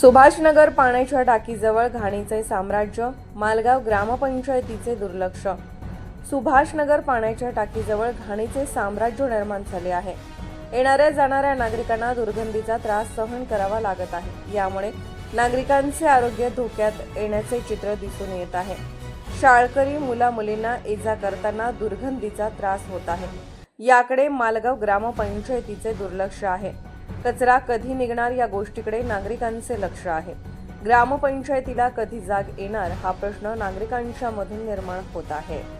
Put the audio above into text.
सुभाषनगर पाण्याच्या टाकीजवळ घाणीचे साम्राज्य मालगाव ग्रामपंचायतीचे दुर्लक्ष. सुभाषनगर पाण्याच्या टाकीजवळ घाणीचे साम्राज्य निर्माण झाले आहे. येणाऱ्या जाणाऱ्या नागरिकांना दुर्गंधीचा त्रास सहन करावा लागत आहे. यामुळे नागरिकांचे आरोग्य धोक्यात येण्याचे चित्र दिसून येत आहे. शाळकरी मुला मुलींना इजा करताना दुर्गंधीचा त्रास होत आहे. याकडे मालगाव ग्रामपंचायतीचे दुर्लक्ष आहे. कचरा कधी निघणार या गोष्टीकडे नागरिकांचे लक्ष आहे. ग्रामपंचायतीला कधी जाग येणार हा प्रश्न नागरिकांच्या मधून निर्माण होत आहे.